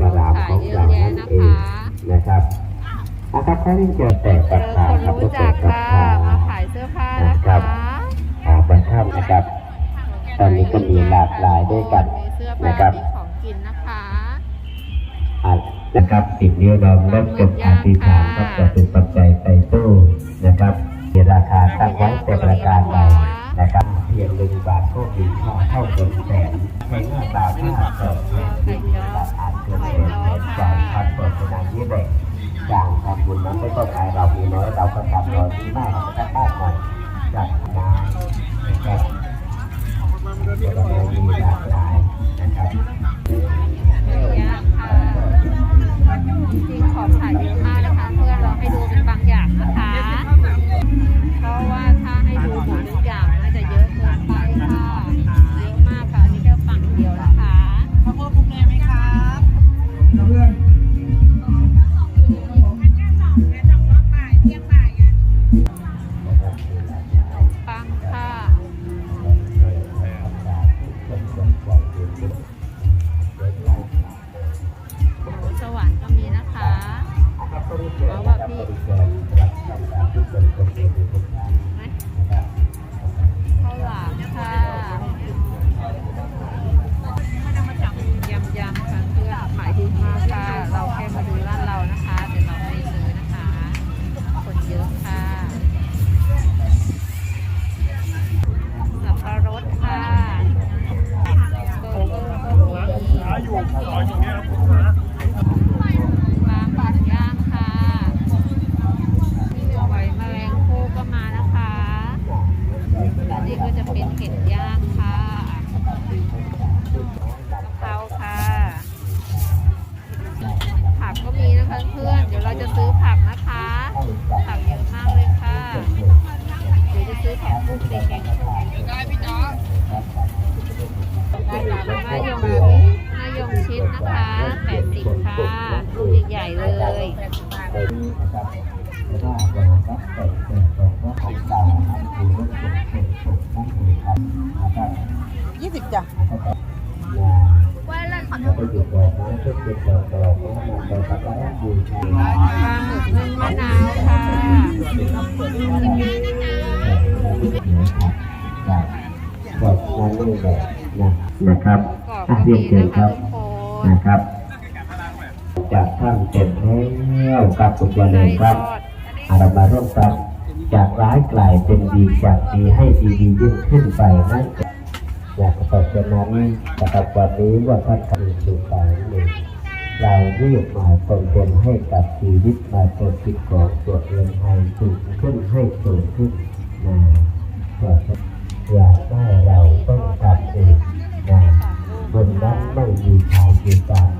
กรามของเรานั่นเองนะครับอาครับเขาเรียนเจอแต่ปัเจตอตาคนครับก็จัเปิกดปัตค่ะตามาขายเสื้อผ้านะคะอาบัตถ้ำนะครับ ตอนนี้ก็มีหลากหลายด้วยกันนะครับของกินนะคะนะครับสิบนิ้วเราเริ่มเก็บอธิษฐานครับจะเป็นปัจจัยไปตู้นะครับำบุญนั้นไม่ต้องขายเรามีน้อยเราก็ทำน้อยมีมากเราก็ทำมากหน่อยจากงานนะครับเรามีหล เห็ดย่างค่ะกะเพราค่ะ ผักก็มีนะคะเพื่อน เดี๋ยวเราจะซื้อผักนะคะ ผักเยอะมากเลยค่ะ เดี๋ยวจะซื้อผักบุ้งแดงได้พี่น้องมายงมายงชิดนะคะ80ค่ะลูกใหญ่ๆเลยยี่สิบจ้ะปลาหมึกนึ่งมะนาวค่ะนะครับกรอบอะก็เรียมีนเชิญนะครัคะบทุกคนนะครับ จากท่านเต็มแล้วกับคุณวาเลไก่นครับทอดอาเรามาร่วมกัน จากร้ายกลายเป็นดีจากดีให้ดีดียิ่งขึ้นไปนั่นองอยากขอบคุณนั้นนะครับวันนี้ว่าท่านกำลังสู่ไปหนึ่งเราเรียกมาตนเป็นให้กับชีวิตมาตนจิตของตัวเองให้สูงขึ้นให้สูงขึ้นนะว่าอยากได้เราต้องทำเองนะบนนั้นไม่มีชายมีตาเ